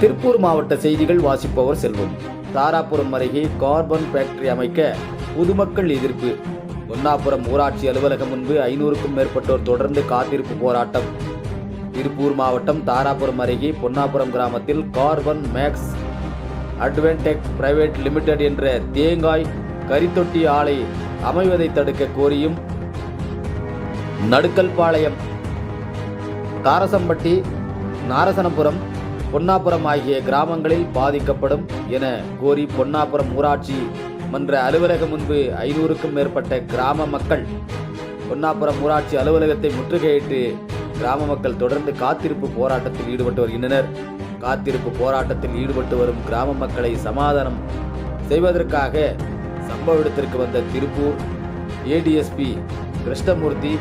திருப்பூர் மாவட்ட செய்திகள் வாசிப்பவர் செல்வம். தாராபுரம் அருகே கார்பன் ஃபேக்டரி அமைக்க பொதுமக்கள் எதிர்ப்பு. பொன்னாபுரம் ஊராட்சி அலுவலகம் முன்பு ஐநூறுக்கும் மேற்பட்டோர் தொடர்ந்து காத்திருப்பு போராட்டம். திருப்பூர் மாவட்டம் தாராபுரம் அருகே பொன்னாபுரம் கிராமத்தில் carbon max Advantech private limited என்ற தேங்காய் கரித்தொட்டி ஆலை அமைவதை தடுக்க கோரியும் நடுக்கல்பாளையம் தாரசம்பட்டி நாரசனபுரம் பொன்னாபுரம் ஆகிய கிராமங்களில் பாதிக்கப்படும் என கோரி பொன்னாபுரம் ஊராட்சி மன்ற அலுவலகம் முன்பு ஐநூறுக்கும் மேற்பட்ட கிராம மக்கள் பொன்னாபுரம் ஊராட்சி அலுவலகத்தை முற்றுகையிட்டு கிராம மக்கள் தொடர்ந்து காத்திருப்பு போராட்டத்தில் ஈடுபட்டு வருகின்றனர். காத்திருப்பு போராட்டத்தில் ஈடுபட்டு வரும் கிராம மக்களை சமாதானம் செய்வதற்காக சம்பவ இடத்திற்கு வந்த திருப்பூர் ஏடிஎஸ்பி கிருஷ்ணமூர்த்தி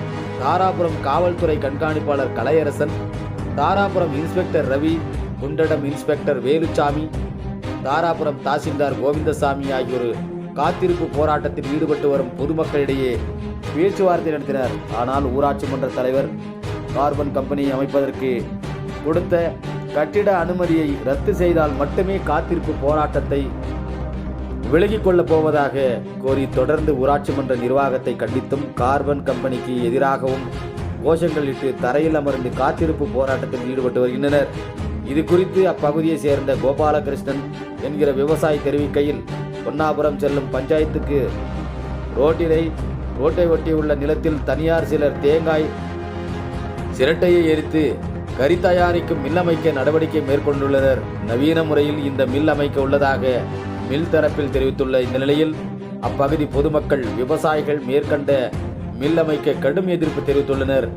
தாராபுரம் காவல்துறை கண்காணிப்பாளர் கலையரசன் தாராபுரம் இன்ஸ்பெக்டர் ரவி குண்டடம் இன்ஸ்பெக்டர் வேலுச்சாமி தாராபுரம் தாசில்தார் கோவிந்தசாமி ஆகியோர் காத்திருப்பு போராட்டத்தில் ஈடுபட்டு வரும் பொதுமக்களிடையே பேச்சுவார்த்தை நடத்தினர். ஆனால் ஊராட்சி மன்ற தலைவர் கார்பன் கம்பெனி அமைப்பதற்கு கொடுத்த கட்டிட அனுமதியை ரத்து செய்தால் மட்டுமே காத்திருப்பு போராட்டத்தை விலகிக் கொள்ளப் போவதாக கோரி தொடர்ந்து ஊராட்சி மன்ற நிர்வாகத்தை கண்டித்தும் கார்பன் கம்பெனிக்கு எதிராகவும் கோஷங்களிட்டு தரையில் அமர்ந்து காத்திருப்பு போராட்டத்தில் ஈடுபட்டு வருகின்றனர். இது குறித்து அப்பகுதியை சேர்ந்த கோபாலகிருஷ்ணன் என்கிற விவசாயி தெரிவிக்கையில் பொன்னாபுரம் செல்லும் பஞ்சாயத்துக்கு ரோட்டிலை ரோட்டை ஒட்டியுள்ள நிலத்தில் தனியார் சிலர் தேங்காய் சிரட்டையை எரித்து கறி தயாரிக்கும் மில் அமைக்க நடவடிக்கை மேற்கொண்டுள்ளனர். நவீன முறையில் இந்த மில் அமைக்க உள்ளதாக மில் தரப்பில் தெரிவித்துள்ள இந்த நிலையில் அப்பகுதி பொதுமக்கள் விவசாயிகள் மேற்கண்ட மில் அமைக்க கடும் எதிர்ப்பு தெரிவித்துள்ளனர்.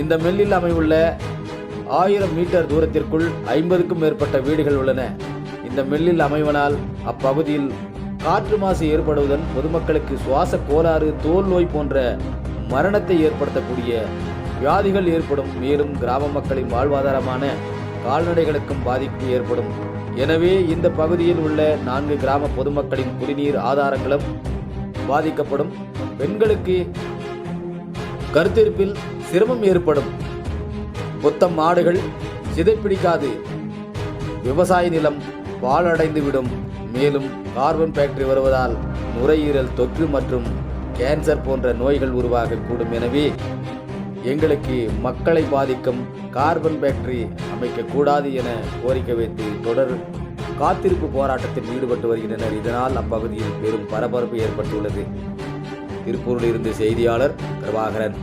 இந்த மில்லில் அமைவுள்ள ஆயிரம் மீட்டர் தூரத்திற்குள் ஐம்பதுக்கும் மேற்பட்ட வீடுகள் உள்ளன. இந்த மில்லில் அமைவனால் அப்பகுதியில் காற்று மாசு ஏற்படுவதன் பொதுமக்களுக்கு சுவாச கோளாறு தோல் நோய் போன்ற மரணத்தை ஏற்படுத்தக்கூடிய வியாதிகள் ஏற்படும். மேலும் கிராம மக்களின் வாழ்வாதாரமான கால்நடைகளுக்கும் பாதிப்பு ஏற்படும். எனவே இந்த பகுதியில் உள்ள நான்கு கிராம பொதுமக்களின் குடிநீர் ஆதாரங்களும் பாதிக்கப்படும். பெண்களுக்கு கருத்திருப்பில் சிரமம் ஏற்படும். மொத்தம் மாடுகள் சிதைப்பிடிக்காது. விவசாய நிலம் பாழடைந்துவிடும். மேலும் கார்பன் ஃபேக்டரி வருவதால் நுரையீரல் தொற்று மற்றும் கேன்சர் போன்ற நோய்கள் உருவாகக்கூடும். எனவே எங்களுக்கு மக்களை பாதிக்கும் கார்பன் ஃபேக்டரி அமைக்கக்கூடாது என கோரிக்கை வைத்து தொடர் காத்திருப்பு போராட்டத்தில் ஈடுபட்டு வருகின்றனர். இதனால் அப்பகுதியில் பெரும் பரபரப்பு ஏற்பட்டுள்ளது. திருப்பூரில் இருந்து செய்தியாளர் பிரபாகரன்.